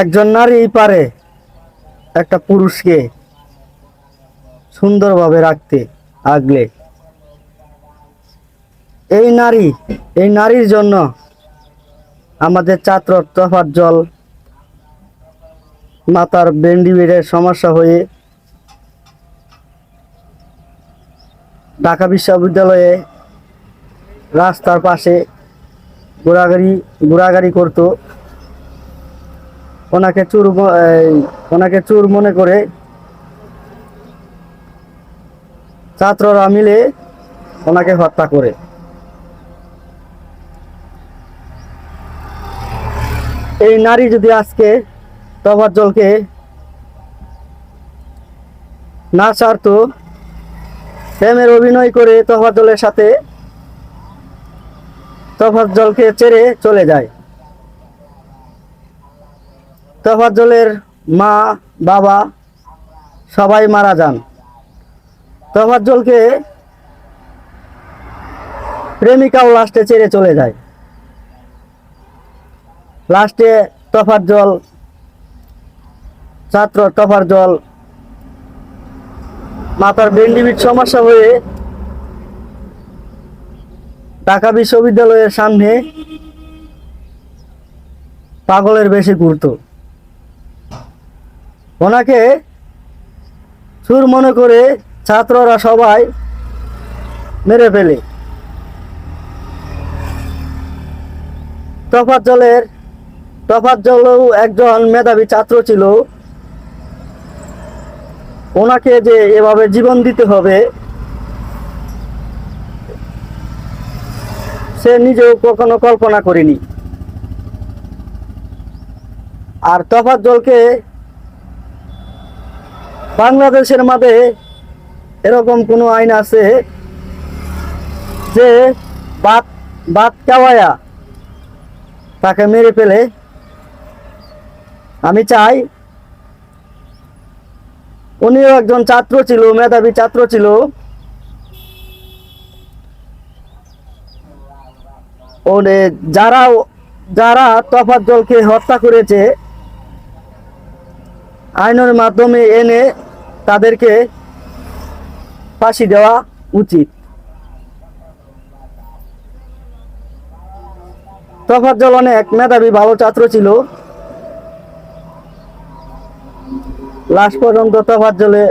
একজন নারী পারে একটা পুরুষকে সুন্দরভাবে রাখতে আগলে। এই নারী, এই নারীর জন্য আমাদের ছাত্র তফাত জল মাতার বেন্ডিবিডের সমস্যা হয়ে ঢাকা বিশ্ববিদ্যালয়ে রাস্তার পাশে ঘোরাগাড়ি ঘোরাগাড়ি করতো। ওনাকে চুর ওনাকে চুর মনে করে ছাত্ররা মিলে ওনাকে হত্যা করে। এই নারী যদি আজকে তফাজ্জলকে না ছাড়তো, প্রেমের অভিনয় করে তফাজ্জলের সাথে তফাজ্জলকে ছেড়ে চলে যায়। তফাজ্জলের মা, বাবা সবাই মারা যান। তফাজ্জলকে প্রেমিকাও লাস্টে ছেড়ে চলে যায়। লাস্টে তফাজ্জল ছাত্র তফাজ্জল মাথার বেন্ডিবিট সমস্যা হয়ে ঢাকা বিশ্ববিদ্যালয়ের সামনে পাগলের বেশি ঘুরতো। ওনাকে সুর মনে করে ছাত্ররা সবাই মেরে ফেলে। তফাত জলের তফাত জলও একজন মেধাবী ছাত্র ছিল। ওনাকে যে এভাবে জীবন দিতে হবে, সে নিজেও কখনো কল্পনা করেনি। আর তফাত জলকে বাংলাদেশের মাঝে এরকম কোনো আইন আছে যে বাদ বাদ কাওয়ায়া তাকে মেরে ফেলে? আমি চাই উনিও একজন ছাত্র ছিল, মেধাবী ছাত্র ছিল। ওরে যারা যারা তফাত হত্যা করেছে, আইনের মাধ্যমে এনে তাদেরকে ফাঁসি দেওয়া উচিত। তফাজ্জল অনেক মেধাবী ভালো ছাত্র ছিল। লাশ পর্যন্ত তফাজ্জলে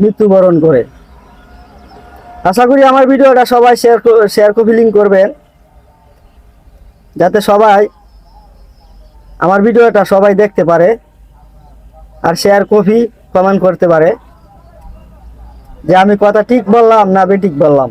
মৃত্যুবরণ করে। আশা করি আমার ভিডিওটা সবাই শেয়ার শেয়ার কপি লিঙ্ক করবেন। যাতে সবাই আমার ভিডিওটা সবাই দেখতে পারে। আর শেয়ার কপি কমেন্ট করতে পারে যে আমি কথা ঠিক বললাম না বেঠিক বললাম।